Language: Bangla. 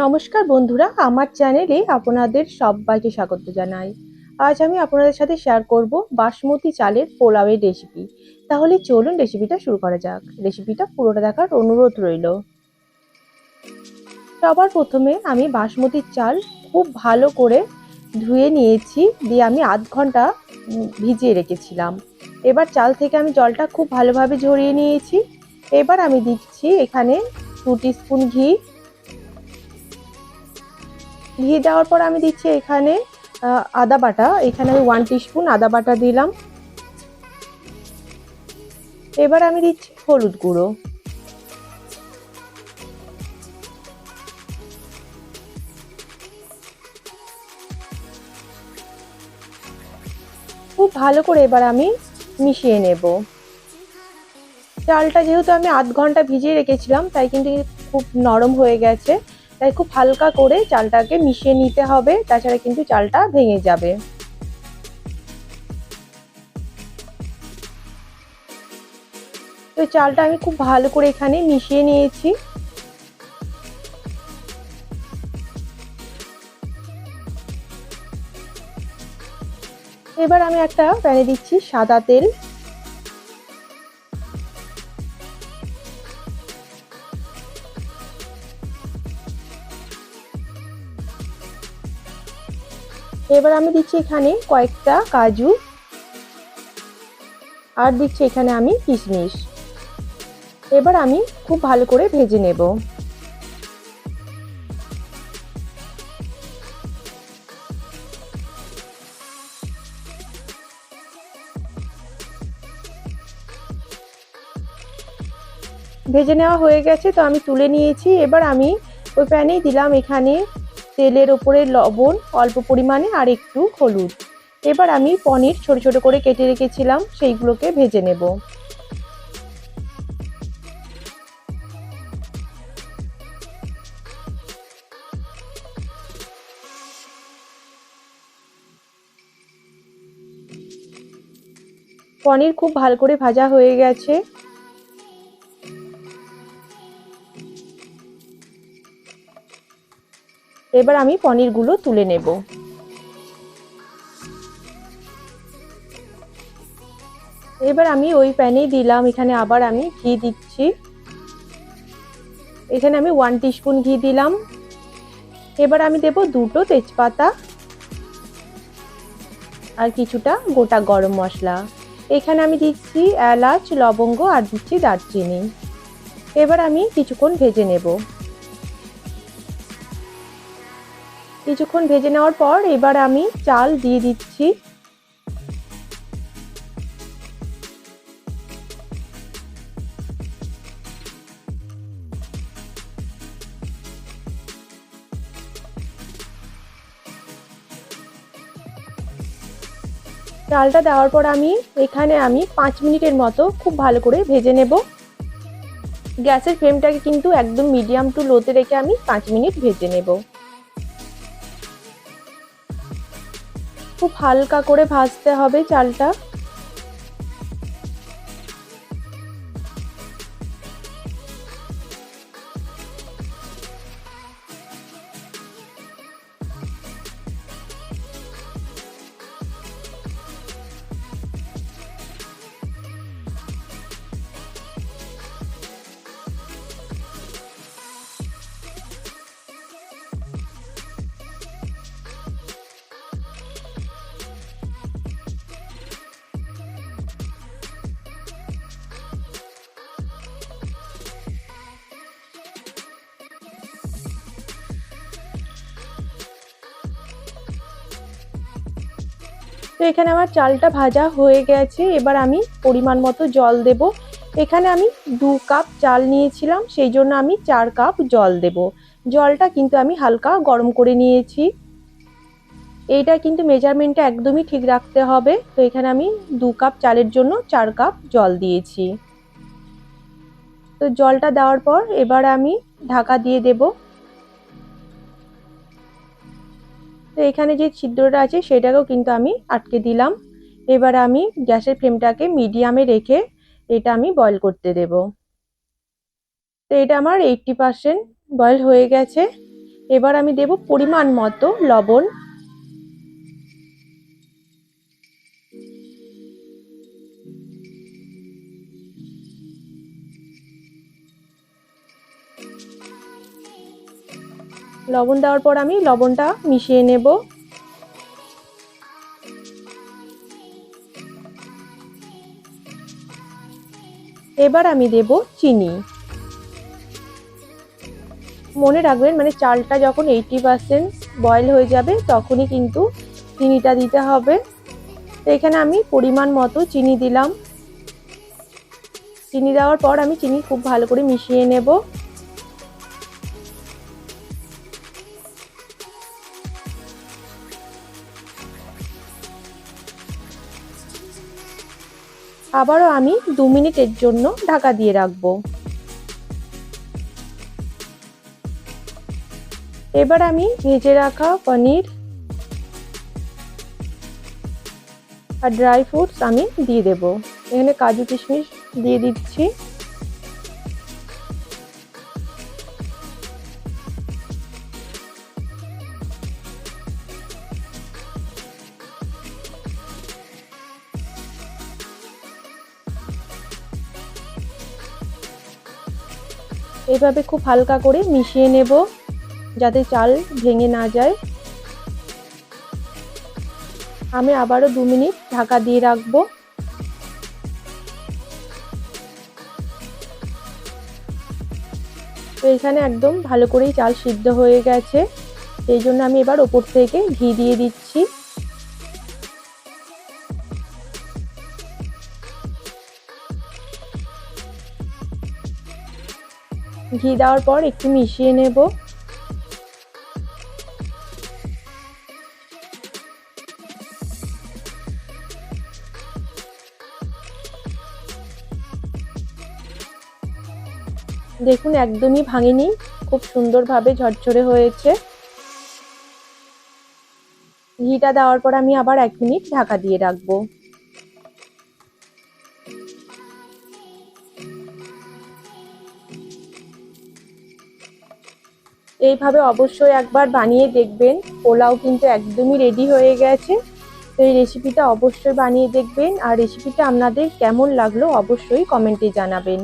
নমস্কার বন্ধুরা, আমার চ্যানেলে আপনাদের সবাইকে স্বাগত জানাই। আজ আমি আপনাদের সাথে শেয়ার করব বাসমতি চালের পোলাওয়ের রেসিপি তাহলে চলুন রেসিপিটা শুরু করা যাক। রেসিপিটা পুরোটা দেখার অনুরোধ রইল। সবার প্রথমে আমি বাসমতি চাল খুব ভালো করে ধুয়ে নিয়েছি, দিয়ে আমি আধ ঘণ্টা ভিজিয়ে রেখেছিলাম। এবার চাল থেকে আমি জলটা খুব ভালোভাবে ঝরিয়ে নিয়েছি। এবার আমি দিচ্ছি এখানে টু স্পুন ঘি ঘি দেওয়ার পর আমি দিচ্ছি এখানে আদা বাটা। এখানে আমি ওয়ান স্পুন আদা বাটা দিলাম। এবার আমি দিচ্ছি হলুদ গুঁড়ো। খুব ভালো করে এবার আমি মিশিয়ে নেব। চালটা যেহেতু আমি আধ ঘণ্টা ভিজিয়ে রেখেছিলাম, তাই কিন্তু খুব নরম হয়ে গেছে। তাই খুব হালকা করে চালটাকে মিশিয়ে নিতে হবে, তাছাড়া কিন্তু চালটা ভেঙে যাবে। তো চালটা আমি খুব ভালো করে এখানে মিশিয়ে নিয়েছি। এবার আমি একটা প্যানে দিচ্ছি সাদা তেল। এবার আমি দিচ্ছি এখানে কয়েকটা কাজু। আর দিচ্ছি এখানে আমি কিশমিশ। এবার আমি খুব ভালো করে ভেজে নেব। ভেজে নেওয়া হয়ে গেছে, তো আমি তুলে নিয়েছি। এবার আমি ওই প্যানেই দিলাম এখানে তেলের ওপরে লবণ, অল্প পরিমাণে আর একটু হলুদ। এবার আমি পনির ছোট ছোট করে কেটে রেখেছিলাম, সেইগুলোকে ভেজে নেব। পনির খুব ভালো করে ভাজা হয়ে গেছে। এবার আমি পনিরগুলো তুলে নেব। এবার আমি ওই প্যানেই দিলাম, এখানে আবার আমি ঘি দিচ্ছি। এখানে আমি ওয়ান টিস্পুন ঘি দিলাম। এবার আমি দেব দুটো তেজপাতা আর কিছুটা গোটা গরম মশলা। এখানে আমি দিচ্ছি এলাচ, লবঙ্গ আর দিচ্ছি দারচিনি। এবার আমি কিছুক্ষণ ভেজে নেব। কিছুক্ষণ ভেজে নেওয়ার পর এবার আমি চাল দিয়ে দিচ্ছি। চালটা দেওয়ার পর আমি এখানে আমি পাঁচ মিনিটের মতো খুব ভালো করে ভেজে নেব। গ্যাসের ফ্লেমটাকে কিন্তু একদম মিডিয়াম টু লোতে রেখে আমি পাঁচ মিনিট ভেজে নেব। খুব হালকা করে ভাজতে হবে চালটা। তো এখানে আমার চালটা ভাজা হয়ে গেছে। এবার আমি পরিমাণ মতো জল দেব। এখানে আমি দু কাপ চাল নিয়েছিলাম, সেই জন্য আমি চার কাপ জল দেব। জলটা কিন্তু আমি হালকা গরম করে নিয়েছি। এইটা কিন্তু মেজারমেন্টটা একদমই ঠিক রাখতে হবে। তো এখানে আমি দু কাপ চালের জন্য চার কাপ জল দিয়েছি। তো জলটা দেওয়ার পর এবার আমি ঢাকা দিয়ে দেবো। তো এখানে যে ছিদ্রটা আছে, সেটাকেও কিন্তু আমি আটকে দিলাম। এবার আমি গ্যাসের ফ্লেমটাকে মিডিয়ামে রেখে এটা আমি বয়ল করতে দেব। তো এটা আমার এইটটি পার্সেন্ট বয়ল হয়ে গেছে। এবার আমি দেব পরিমাণ মতো লবণ। লবণ দেওয়ার পর আমি লবণটা মিশিয়ে নেব। এবার আমি দেব চিনি। মনে রাখবেন মানে চালটা যখন এইটি পার্সেন্ট বয়েল হয়ে যাবে, তখনই কিন্তু চিনিটা দিতে হবে। তো এখানে আমি পরিমাণ মতো চিনি দিলাম। চিনি দেওয়ার পর আমি চিনি খুব ভালো করে মিশিয়ে নেব। আবারও আমি দু মিনিটের জন্য ঢাকা দিয়ে রাখব। এবার আমি ভেজে রাখা পনির আর ড্রাই ফ্রুটস আমি দিয়ে দেবো। এখানে কাজু কিশমিশ দিয়ে দিচ্ছি। এইভাবে খুব হালকা করে মিশিয়ে নেব যাতে চাল ভেঙে না যায়। আমি আবারও দু মিনিট ঢাকা দিয়ে রাখব। তো এখানে একদম ভালো করেই চাল সিদ্ধ হয়ে গেছে। সেই জন্য আমি এবার ওপর থেকে ঘি দিয়ে দিচ্ছি। ঘি দেওয়ার পর একটু মিশিয়ে নেব। দেখুন, একদমই ভাঙেনি, খুব সুন্দরভাবে ঝরঝরে হয়েছে। ঘিটা দেওয়ার পর আমি আবার এক মিনিট ঢাকা দিয়ে রাখব। এইভাবে অবশ্যই একবার বানিয়ে দেখবেন। পোলাও কিন্তু একদমই রেডি হয়ে গেছে। তো এই রেসিপিটা অবশ্যই বানিয়ে দেখবেন। আর রেসিপিটা আপনাদের কেমন লাগল অবশ্যই কমেন্টে জানাবেন।